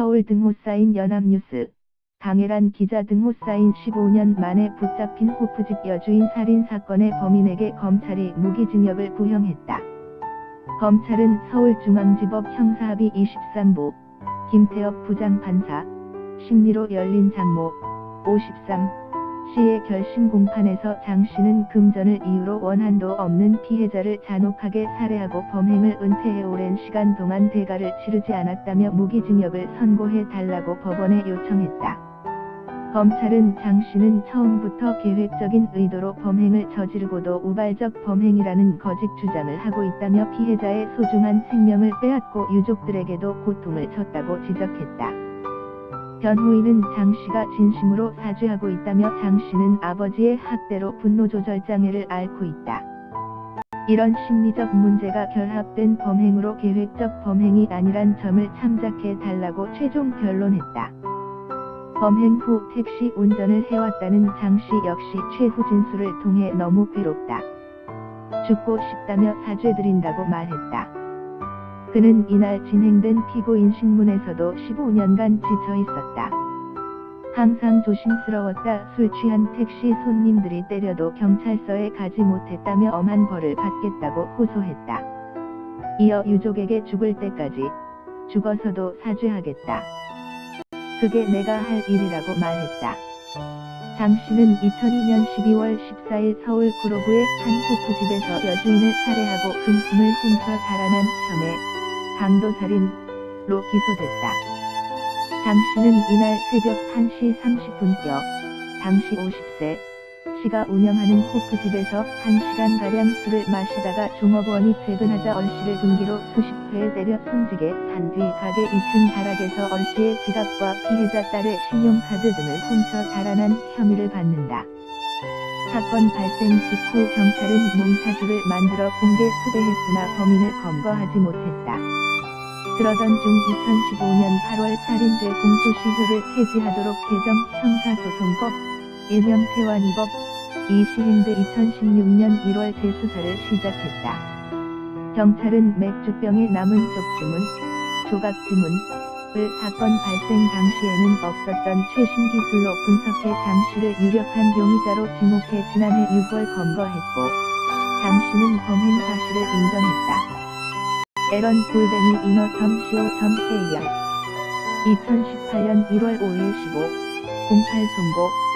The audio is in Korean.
서울 등호 쌓인 연합뉴스. 강혜란 기자 등호 쌓인 15년 만에 붙잡힌 호프집 여주인 살인 사건의 범인에게 검찰이 무기징역을 구형했다. 검찰은 서울중앙지법 형사합의 23부 김태엽 부장판사 심리로 열린 장모 53 씨의 결심 공판에서 장 씨는 금전을 이유로 원한도 없는 피해자를 잔혹하게 살해하고 범행을 은폐해 오랜 시간 동안 대가를 치르지 않았다며 무기징역을 선고해 달라고 법원에 요청했다. 검찰은 장 씨는 처음부터 계획적인 의도로 범행을 저지르고도 우발적 범행이라는 거짓 주장을 하고 있다며 피해자의 소중한 생명을 빼앗고 유족들에게도 고통을 줬다고 지적했다. 변호인은 장 씨가 진심으로 사죄하고 있다며 장 씨는 아버지의 학대로 분노조절 장애를 앓고 있다. 이런 심리적 문제가 결합된 범행으로 계획적 범행이 아니란 점을 참작해 달라고 최종 변론했다. 범행 후 택시 운전을 해왔다는 장 씨 역시 최후 진술을 통해 너무 괴롭다. 죽고 싶다며 사죄드린다고 말했다. 그는 이날 진행된 피고인 신문에서도 15년간 지쳐 있었다. 항상 조심스러웠다. 술 취한 택시 손님들이 때려도 경찰서에 가지 못했다며 엄한 벌을 받겠다고 호소했다. 이어 유족에게 죽을 때까지 죽어서도 사죄하겠다. 그게 내가 할 일이라고 말했다. 장 씨는 2002년 12월 14일 서울 구로구의 한 호프집에서 여주인을 살해하고 금품을 훔쳐 달아난 혐의 강도살인로 기소됐다. 장 씨는 이날 새벽 1시 30분경 당시 50세 씨가 운영하는 호프집에서 1시간가량 술을 마시다가 종업원이 퇴근하자 얼씨를 둔기로 수십 회 때려 숨지게 한 뒤 가게 2층 다락에서 얼씨의 지갑과 피해자 딸의 신용카드 등을 훔쳐 달아난 혐의를 받는다. 사건 발생 직후 경찰은 몽타주를 만들어 공개 수배했으나 범인을 검거하지 못했다. 그러던 중 2015년 8월 살인죄 공소시효를 폐지하도록 개정 형사소송법 일명 태완이법 이 시행돼 2016년 1월 재수사를 시작했다. 경찰은 맥주병에 남은 쪽지문, 조각지문을 사건 발생 당시에는 없었던 최신 기술로 분석해 장씨를 유력한 용의자로 지목해 지난해 6월 검거했고 장씨는 범행 사실을 인정했다. 에런 골뱅이 이너.co.kr 2018년 1월 5일 15 08 송고